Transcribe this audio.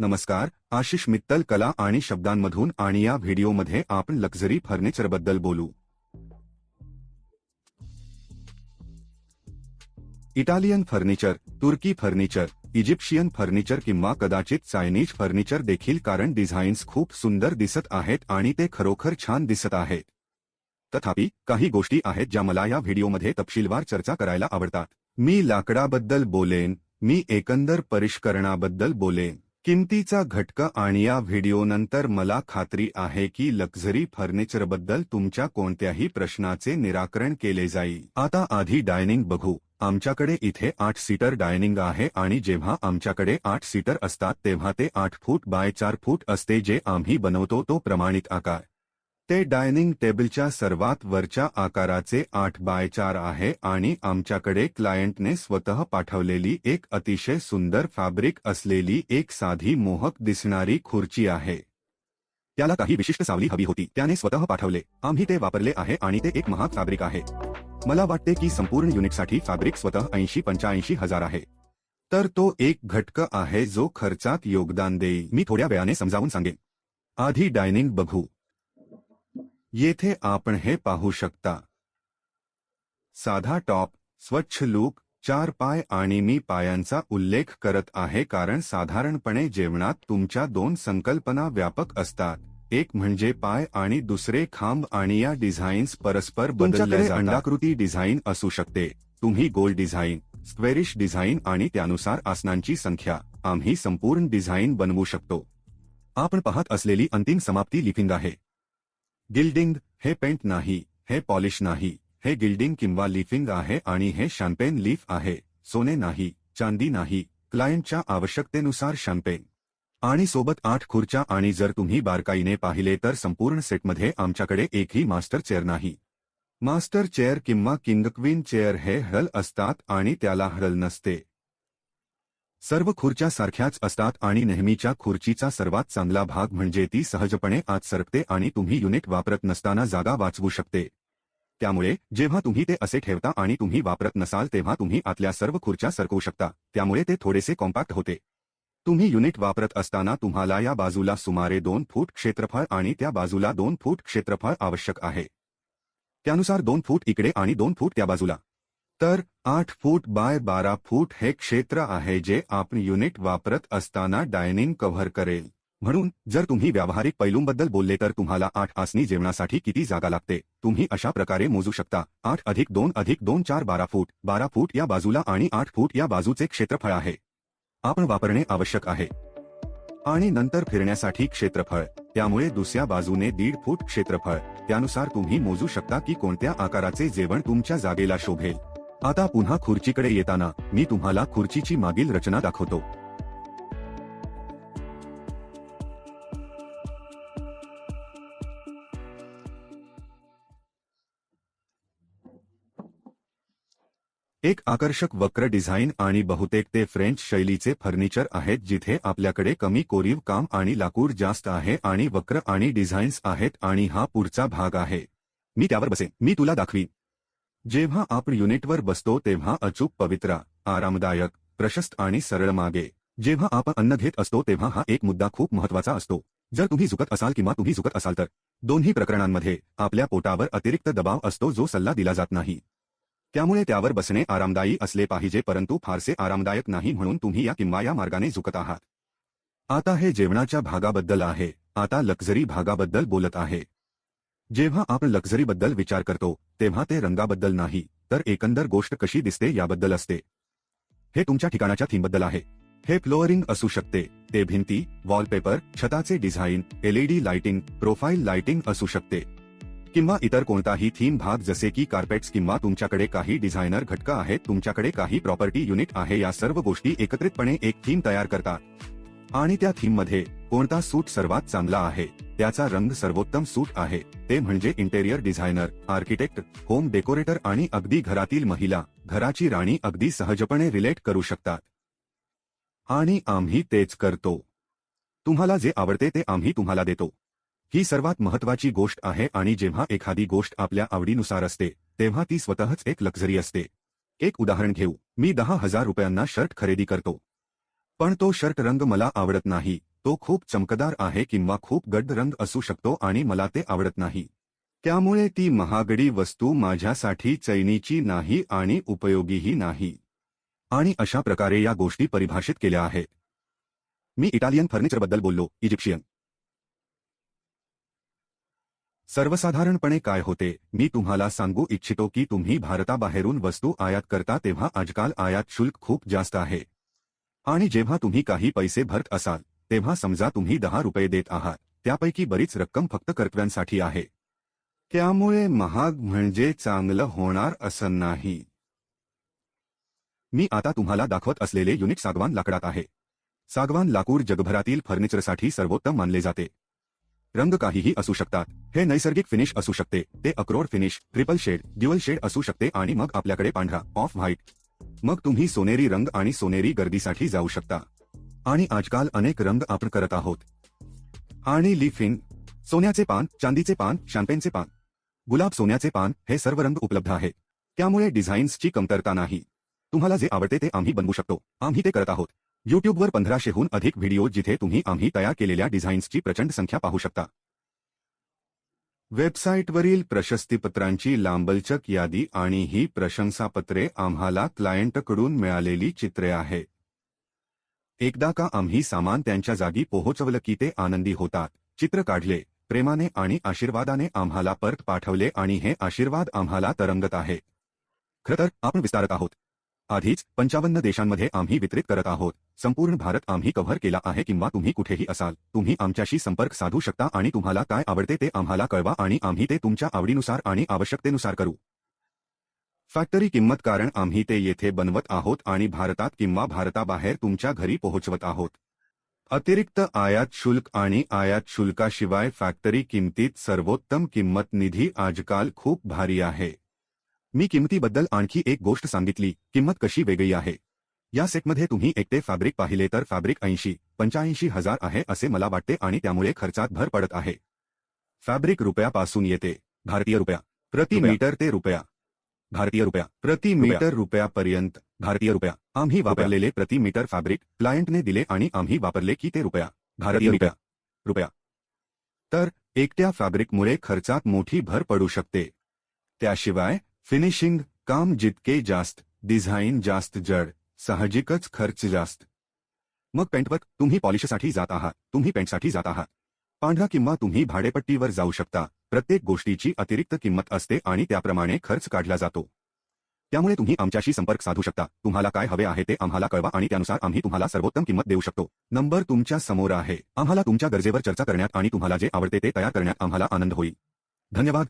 नमस्कार आशिष मित्तल कला आणि शब्दांमधून आणि या व्हिडिओमध्ये आपण लक्झरी फर्निचरबद्दल बोलू. इटालियन फर्निचर तुर्की फर्निचर इजिप्शियन फर्निचर किंवा कदाचित चायनीज फर्निचर देखील कारण डिझाईन्स खूप सुंदर दिसत आहेत आणि ते खरोखर छान दिसत आहेत. तथापि काही गोष्टी आहेत ज्या मला या व्हिडिओमध्ये तपशीलवार चर्चा करायला आवडतात. मी लाकडाबद्दल बोलेन मी एकंदर परिष्करणाबद्दल बोलेन. किमतीचा घटक आणि या व्हिडिओनंतर मला खात्री आहे की लक्झरी फर्निचरबद्दल तुमच्या कोणत्याही प्रश्नाचे निराकरण केले जाईल. आता आधी डायनिंग बघू. आमच्याकडे इथे आठ सीटर डायनिंग आहे आणि जेव्हा आमच्याकडे आठ सीटर असतात तेव्हा ते आठ फूट बाय चार फूट असते जे आम्ही बनवतो तो प्रमाणित आकार. ते डायनिंग टेबलच्या सर्वात वरच्या आकाराचे आठ बाय चार आहे आणि आमच्याकडे क्लायंटने स्वतः पाठवलेली एक अतिशय सुंदर फॅब्रिक असलेली एक साधी मोहक दिसणारी खुर्ची आहे. त्याला काही विशिष्ट सावली हवी होती त्याने स्वतः पाठवले. आम्ही ते वापरले आहे आणि ते एक महाग फॅब्रिक आहे. मला वाटते की संपूर्ण युनिटसाठी फॅब्रिक स्वतः ऐंशी पंच्याऐंशी हजार आहे. तर तो एक घटक आहे जो खर्चात योगदान देईल. मी थोड्या वेळाने समजावून सांगेन. आधी डायनिंग बघू. येथे आपण हे पाहू शकता. साधा टॉप स्वच्छ लूक चार पाय आणि मी पायांचा उल्लेख करत आहे कारण साधारणपणे जेवणात तुमच्या दोन संकल्पना व्यापक असतात. एक म्हणजे पाय आणि दुसरे खांब आणि या डिझाईन्स परस्पर बदलल्या अंडाकृती डिझाईन असू शकते. तुम्ही गोल डिझाईन स्क्वेरिश डिझाईन आणि त्यानुसार आसनांची संख्या. आम्ही संपूर्ण डिझाईन बनवू शकतो. आपण पाहत असलेली अंतिम समाप्ती लिफिंग आहे. गिल्डिंग हे पेंट नाही हे पॉलिश नाही हे गिल्डिंग किंवा लिफिंग आहे आणि हे शॅम्पेन लीफ आहे सोने नाही चांदी नाही क्लायंटच्या आवश्यकतेनुसार शॅम्पेन. आणि सोबत आठ खुर्च्या आणि जर तुम्ही बारकाईने पाहिले तर संपूर्ण सेटमध्ये आमच्याकडे एकही मास्टर चेअर नाही. मास्टर चेअर किंवा किंग क्वीन चेअर हे हल असतात आणि त्याला हल नसते. सर्व खुर्च्या सारख्याच असतात आणि नेहमीच्या खुर्चीचा सर्वात चांगला भाग म्हणजे ती सहजपणे आत सरकते आणि तुम्ही युनिट वापरत नसताना जागा वाचवू शकते. त्यामुळे जेव्हा तुम्ही ते असे ठेवता आणि तुम्ही वापरत नसाल तेव्हा तुम्ही आतल्या सर्व खुर्च्या सरकवू शकता. त्यामुळे ते थोडेसे कॉम्पॅक्ट होते. तुम्ही युनिट वापरत असताना तुम्हाला या बाजूला सुमारे दोन फूट क्षेत्रफळ आणि त्या बाजूला दोन फूट क्षेत्रफळ आवश्यक आहे. त्यानुसार दोन फूट इकडे आणि दोन फूट त्या बाजूला. तर आठ फूट बाय बारा फूट हे क्षेत्र आहे जे आपण युनिट वापरत असताना डायनिंग कव्हर करेल. म्हणून जर तुम्ही व्यावहारिक पैलूंबद्दल बोलले तर तुम्हाला आठ आसनी जेवणासाठी किती जागा लागते? तुम्ही अशा प्रकारे मोजू शकता. आठ अधिक दोन अधिक दोन चार बारा फूट बारा फूट या बाजूला आणि आठ फूट या बाजूचे क्षेत्रफळ आहे. आपण वापरणे आवश्यक आहे. आणि नंतर फिरण्यासाठी क्षेत्रफळ. त्यामुळे दुसऱ्या बाजूने दीड फूट क्षेत्रफळ. त्यानुसार तुम्ही मोजू शकता की कोणत्या आकाराचे जेवण तुमच्या जागेला शोभेल. आता पुन्हा खुर्चीकडे येताना मी तुम्हाला खुर्चीची मागील रचना दाखवतो. एक आकर्षक वक्र डिझाईन आणि बहुतेक ते फ्रेंच शैलीचे फर्निचर आहेत जिथे आपल्याकडे कमी कोरीव काम आणि लाकूड जास्त आहे आणि वक्र आणि डिझाईन्स आहेत आणि हा पुढचा भाग आहे. मी त्यावर बसे मी तुला दाखवी जेव्हा आपण युनिटवर बसतो तेव्हा अचूक पवित्रा आरामदायक प्रशस्त आणि सरळ मागे. जेव्हा आपण अन्न घेत असतो तेव्हा हा एक मुद्दा खूप महत्त्वाचा असतो. जर तुम्ही झुकत असाल किंवा तुम्ही झुकत असाल तर. दोन्ही प्रकरणांमध्ये आपल्या पोटावर अतिरिक्त दबाव असतो जो सल्ला दिला जात नाही. त्यामुळे त्यावर बसणे आरामदायी असले पाहिजे परंतु फारसे आरामदायक नाही म्हणून तुम्ही या किंवा या मार्गाने झुकत आहात. आता हे जेवणाच्या भागाबद्दल आहे. आता लक्झरी भागाबद्दल बोलत आहे. जेव्हा आपण लक्झरीबद्दल विचार करतो तेव्हा ते रंगाबद्दल नाही तर एकंदर गोष्ट कशी दिसते याबद्दल असते. हे तुमच्या ठिकाणाच्या थीमबद्दल आहे. हे फ्लोअरिंग असू शकते ते भिंती wallpaper छताचे design LED lighting profile lighting असू शकते. किंवा इतर कोणताही थीम भाग जसे की कार्पेट्स किंवा तुमच्याकडे काही डिझायनर घटक आहेत तुमच्याकडे काही प्रॉपर्टी युनिट आहे या सर्व गोष्टी एकत्रितपणे एक थीम तयार करतात. आणि त्या थीममध्ये कोणता सूट सर्वात चांगला आहे? त्याचा रंग सर्वोत्तम सूट आहे. ते म्हणजे interior designer architect home decorator आणि अगदी घरातील महिला. घराची राणी अगदी सहजपणे रिलेट करू शकतात. आणि आम्ही तेच करतो. तुम्हाला जे आवडते ते आम्ही तुम्हाला देतो. ही सर्वात महत्वाची गोष्ट आहे आणि जेव्हा एखादी गोष्ट आपल्या आवडीनुसार असते तेव्हा ती स्वतःच एक लक्झरी असते. एक उदाहरण घेऊ. मी दहा हजार रुपयांना शर्ट खरेदी करतो. पण तो शर्ट रंग मला आवडत नाही. तो खूप चमकदार आहे किंवा खूप गड्ड रंग असू शकतो आणि मला ते आवडत नाही. त्यामुळे ती महागडी वस्तू माझ्यासाठी चैनीची नाही आणि उपयोगीही नाही. आणि अशा प्रकारे या गोष्टी परिभाषित केल्या आहेत मी इटालियन फर्निचरबद्दल बोललो, इजिप्शियन. सर्वसाधारणपणे काय होते, मी तुम्हाला सांगू इच्छितो की तुम्ही भारताबाहेरून वस्तू आयात करता तेव्हा आजकाल आयात शुल्क खूप जास्त आहे. आणि जेव्हा तुम्ही काही पैसे भरत असाल तेव्हा समजा तुम्ही दहा रुपये देत आहात. त्यापैकी बरीच रक्कम फक्त कर्तव्यांसाठी आहे. त्यामुळे महाग म्हणजे चांगलं होणार असं नाही. मी आता तुम्हाला दाखवत असलेले युनिक सागवान लाकडात आहे. सागवान लाकूड जगभरातील फर्निचरसाठी सर्वोत्तम मानले जाते. रंग काहीही असू शकतात. हे नैसर्गिक फिनिश असू शकते. ते अक्रोड finish triple shade dual shade असू शकते आणि मग आपल्याकडे पांढरा ऑफ व्हाईट. मग तुम्ही सोनेरी रंग आणि सोनेरी गर्दीसाठी जाऊ शकता. आणि आजकाल अनेक रंग आपण करत आहोत. आणि लिफिंग सोन्याचे पान चांदीचे पान शॅम्पेनचे पान. गुलाब सोन्याचे पान हे सर्व रंग उपलब्ध आहेत त्यामुळे डिझाईन्सची कमतरता नाही. तुम्हाला जे आवडते ते आम्ही बनवू शकतो. आम्ही ते करत आहोत. युट्यूबवर पंधराशेहून अधिक व्हिडिओ जिथे तुम्ही आम्ही तयार केलेल्या डिझाईन्सची प्रचंड संख्या पाहू शकता. वेबसाईटवरील प्रशस्तीपत्रांची लांबलचक यादी आणि ही प्रशंसापत्रे आम्हाला क्लायंटकडून मिळालेली चित्रे आहेत एकदा का आम्ही सामान त्यांच्या जागी पोहोचवलं की ते आनंदी होतात. चित्र काढले. प्रेमाने आणि आशीर्वादाने आम्हाला परत पाठवले आणि हे आशीर्वाद आम्हाला तरंगत आहे. खरं तर आपण विस्तारत आहोत. आधीच पंचावन्न देशांमध्ये आम्ही वितरित करत आहोत. संपूर्ण भारत आम्ही कव्हर केला आहे किंवा तुम्ही कुठेही असाल तुम्ही आमच्याशी संपर्क साधू शकता आणि तुम्हाला काय आवडते ते आम्हाला कळवा आणि आम्ही ते तुमच्या आवडीनुसार आणि आवश्यकतेनुसार करू. फॅक्टरी किंमत कारण आम्ही ते येथे बनवत आहोत आणि भारतात किंवा भारताबाहेर तुमच्या घरी पोहोचवत आहोत. अतिरिक्त आयात शुल्क आणि आयात शुल्काशिवाय फॅक्टरी किंमतीत सर्वोत्तम किंमत निधी आजकाल खूप भारी आहे. मी किंमतीबद्दल आणखी एक गोष्ट सांगितली. किंमत कशी वेगळी आहे? या सेटमध्ये तुम्ही एकटे फॅब्रिक पाहिले तर फॅब्रिक ऐंशी पंच्याऐंशी हजार आहे असे मला वाटते आणि त्यामुळे खर्चात भर पडत आहे. फॅब्रिक रुपयापासून येते. भारतीय रुपया. प्रति. मीटर ते रुपया. भारतीय रुपया प्रति रुपया. मीटर रुपयापर्यंत भारतीय रुपया. आम्ही वापरलेले प्रति मीटर फॅब्रिक क्लायंटने दिले आणि आम्ही वापरले की ते रुपया. भारतीय रुपया. रुपया. रुपया. तर एकट्या फॅब्रिकमुळे खर्चात मोठी भर पडू शकते. त्याशिवाय फिनिशिंग काम जितके जास्त डिझाईन जास्त जड साहजिकच खर्च जास्त. मग पेंटवर्क तुम्ही पॉलिशसाठी जात आहात. तुम्ही पेंटसाठी जात आहात. पांढरा किंवा तुम्ही भाडेपट्टीवर जाऊ शकता. प्रत्येक गोष्टीची अतिरिक्त किंमत असते आणि त्याप्रमाणे खर्च काढला जातो. त्यामुळे तुम्ही आमच्याशी संपर्क साधू शकता. तुम्हाला काय हवे आहे ते आम्हाला कळवा आणि त्यानुसार आम्ही तुम्हाला सर्वोत्तम किंमत देऊ शकतो. नंबर तुमच्यासमोर आहे. आम्हाला तुमच्या गरजेवर चर्चा करण्यात आणि तुम्हाला जे आवडते ते तयार करण्यात आम्हाला आनंद होईल. धन्यवाद.